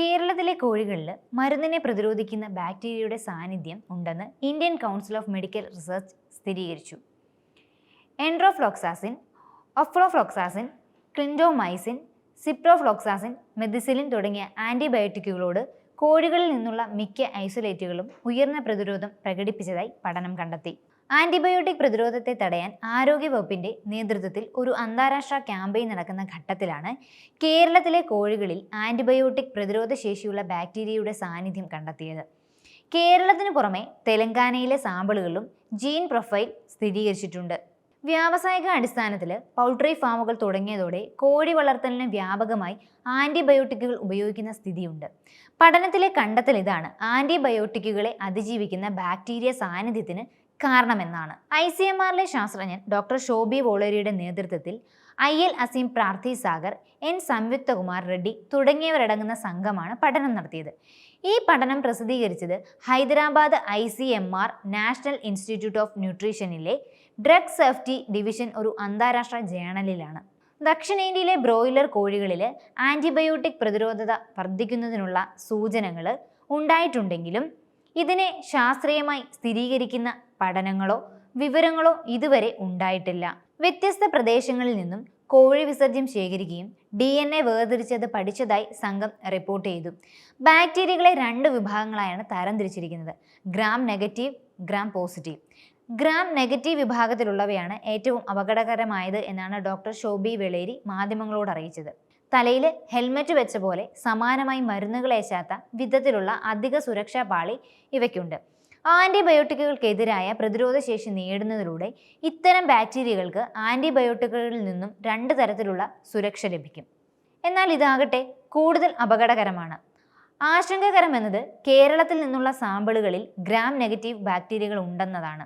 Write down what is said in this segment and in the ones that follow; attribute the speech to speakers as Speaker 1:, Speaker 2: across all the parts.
Speaker 1: കേരളത്തിലെ കോഴികളിൽ മരുന്നിനെ പ്രതിരോധിക്കുന്ന ബാക്ടീരിയയുടെ സാന്നിധ്യം ഉണ്ടെന്ന് Indian council of medical research സ്ഥിരീകരിച്ചു. എൻഡ്രോഫ്ലോക്സാസിൻ ഒഫ്ലോഫ്ലോക്സാസിൻ ക്ലിൻഡോമൈസിൻ സിപ്രോഫ്ലോക്സാസിൻ മെഡിസിലിൻ തുടങ്ങിയ ആന്റിബയോട്ടിക്കുകളോട് കോഴികളിൽ നിന്നുള്ള മിക്ക ഐസൊലേറ്റുകളും ഉയർന്ന പ്രതിരോധം പ്രകടിപ്പിച്ചതായി പഠനം കണ്ടെത്തി. ആന്റിബയോട്ടിക് പ്രതിരോധത്തെ തടയാൻ ആരോഗ്യവകുപ്പിന്റെ നേതൃത്വത്തിൽ ഒരു അന്താരാഷ്ട്ര ക്യാമ്പയിൻ നടക്കുന്ന ഘട്ടത്തിലാണ് കേരളത്തിലെ കോഴികളിൽ ആന്റിബയോട്ടിക് പ്രതിരോധ ശേഷിയുള്ള ബാക്ടീരിയയുടെ സാന്നിധ്യം കണ്ടെത്തിയത്. കേരളത്തിന് പുറമെ തെലങ്കാനയിലെ സാമ്പിളുകളിലും ജീൻ പ്രൊഫൈൽ സ്ഥിരീകരിച്ചിട്ടുണ്ട്. വ്യാവസായിക അടിസ്ഥാനത്തിൽ പൗൾട്രി ഫാമുകൾ തുടങ്ങിയതോടെ കോഴി വളർത്തലിന് വ്യാപകമായി ആന്റിബയോട്ടിക്കുകൾ ഉപയോഗിക്കുന്ന സ്ഥിതിയുണ്ട്. പഠനത്തിലെ കണ്ടെത്തൽ ഇതാണ്. ആന്റിബയോട്ടിക്കുകളെ അതിജീവിക്കുന്ന ബാക്ടീരിയ സാന്നിധ്യത്തിന് കാരണമെന്നാണ്. ഐ സി എം ആറിലെ ശാസ്ത്രജ്ഞൻ ഡോക്ടർ ഷോബി വോളേരിയുടെ നേതൃത്വത്തിൽ I L Aseem Prarthi Sagar N Samyuktakumar Reddy തുടങ്ങിയവരടങ്ങുന്ന സംഘമാണ് പഠനം നടത്തിയത്. ഈ പഠനം പ്രസിദ്ധീകരിച്ചത് Hyderabad I C M R national institute of ന്യൂട്രീഷനിലെ drug safety division ഒരു അന്താരാഷ്ട്ര ജേണലിലാണ്. ദക്ഷിണേന്ത്യയിലെ ബ്രോയിലർ കോഴികളിൽ ആന്റിബയോട്ടിക് പ്രതിരോധത വർദ്ധിക്കുന്നതിനുള്ള സൂചനകൾ ഉണ്ടായിട്ടുണ്ടെങ്കിലും ഇതിനെ ശാസ്ത്രീയമായി സ്ഥിരീകരിക്കുന്ന പഠനങ്ങളോ വിവരങ്ങളോ ഇതുവരെ ഉണ്ടായിട്ടില്ല. വ്യത്യസ്ത പ്രദേശങ്ങളിൽ നിന്നും കോഴി വിസർജ്യം ശേഖരിക്കുകയും ഡി എൻ എ വേർതിരിച്ചത് പഠിച്ചതായി സംഘം റിപ്പോർട്ട് ചെയ്തു. ബാക്ടീരിയകളെ രണ്ട് വിഭാഗങ്ങളായാണ് തരംതിരിച്ചിരിക്കുന്നത്. Gram negative gram positive. Gram negative വിഭാഗത്തിലുള്ളവയാണ് ഏറ്റവും അപകടകരമായത് എന്നാണ് ഡോക്ടർ ഷോബി വെളേരി മാധ്യമങ്ങളോട് അറിയിച്ചത്. തലയിൽ ഹെൽമറ്റ് വെച്ച പോലെ സമാനമായി മരുന്നുകളേശാത്ത വിധത്തിലുള്ള അധിക സുരക്ഷാ പാളി ഇവയ്ക്കുണ്ട്. ആന്റിബയോട്ടിക്കുകൾക്കെതിരായ പ്രതിരോധശേഷി നേടുന്നതിലൂടെ ഇത്തരം ബാക്ടീരിയകൾക്ക് ആന്റിബയോട്ടിക്കുകളിൽ നിന്നും രണ്ട് തരത്തിലുള്ള സുരക്ഷ ലഭിക്കും. എന്നാൽ ഇതാകട്ടെ കൂടുതൽ അപകടകരമാണ്. ആശങ്കകരമെന്നത് കേരളത്തിൽ നിന്നുള്ള സാമ്പിളുകളിൽ ഗ്രാം നെഗറ്റീവ് ബാക്ടീരിയകൾ ഉണ്ടെന്നതാണ്.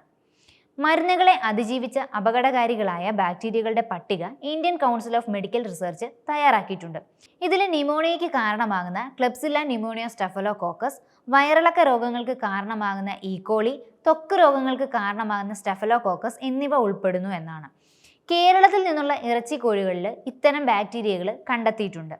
Speaker 1: മരുന്നുകളെ അതിജീവിച്ച അപകടകാരികളായ ബാക്ടീരിയകളുടെ പട്ടിക Indian council of medical research തയ്യാറാക്കിയിട്ടുണ്ട്. ഇതിൽ ന്യൂമോണിയയ്ക്ക് കാരണമാകുന്ന ക്ലബ്സില്ല ന്യൂമോണിയ സ്റ്റെഫലോകോക്കസ് വയറിളക്ക രോഗങ്ങൾക്ക് കാരണമാകുന്ന ഈക്കോളി തൊക്ക് രോഗങ്ങൾക്ക് കാരണമാകുന്ന സ്റ്റെഫലോകോക്കസ് എന്നിവ ഉൾപ്പെടുന്നു എന്നാണ്. കേരളത്തിൽ നിന്നുള്ള ഇറച്ചി കോഴികളിൽ ഇത്തരം ബാക്ടീരിയകൾ കണ്ടെത്തിയിട്ടുണ്ട്.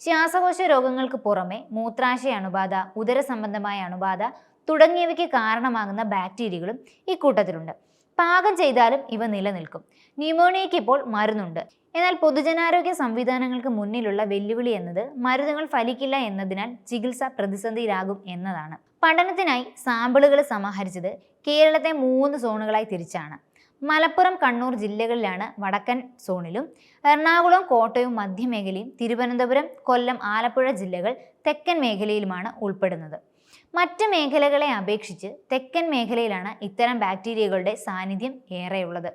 Speaker 1: ശ്വാസകോശ രോഗങ്ങൾക്ക് പുറമെ മൂത്രാശയ അണുബാധ ഉദര സംബന്ധമായ അണുബാധ തുടങ്ങിയവയ്ക്ക് കാരണമാകുന്ന ബാക്ടീരിയകളും ഇക്കൂട്ടത്തിലുണ്ട് പാകം ചെയ്താലും ഇവ നിലനിൽക്കും. ന്യൂമോണിയയ്ക്ക് ഇപ്പോൾ മരുന്നുണ്ട്. എന്നാൽ പൊതുജനാരോഗ്യ സംവിധാനങ്ങൾക്ക് മുന്നിലുള്ള വെല്ലുവിളി എന്നത് മരുന്നുകൾ ഫലിക്കില്ല എന്നതിനാൽ ചികിത്സ പ്രതിസന്ധിയിലാകും എന്നതാണ്. പഠനത്തിനായി സാമ്പിളുകൾ സമാഹരിച്ചത് കേരളത്തെ മൂന്ന് സോണുകളായി തിരിച്ചാണ്. മലപ്പുറം കണ്ണൂർ ജില്ലകളിലാണ് വടക്കൻ സോണിലും എറണാകുളം കോട്ടയം മധ്യമേഖലയും തിരുവനന്തപുരം കൊല്ലം ആലപ്പുഴ ജില്ലകൾ തെക്കൻ മേഖലയിലുമാണ് ഉൾപ്പെടുന്നത്. മറ്റ് മേഖലകളെ അപേക്ഷിച്ച് തെക്കൻ മേഖലയിലാണ് ഇത്തരം ബാക്ടീരിയകളുടെ സാന്നിധ്യം ഏറെയുള്ളത്.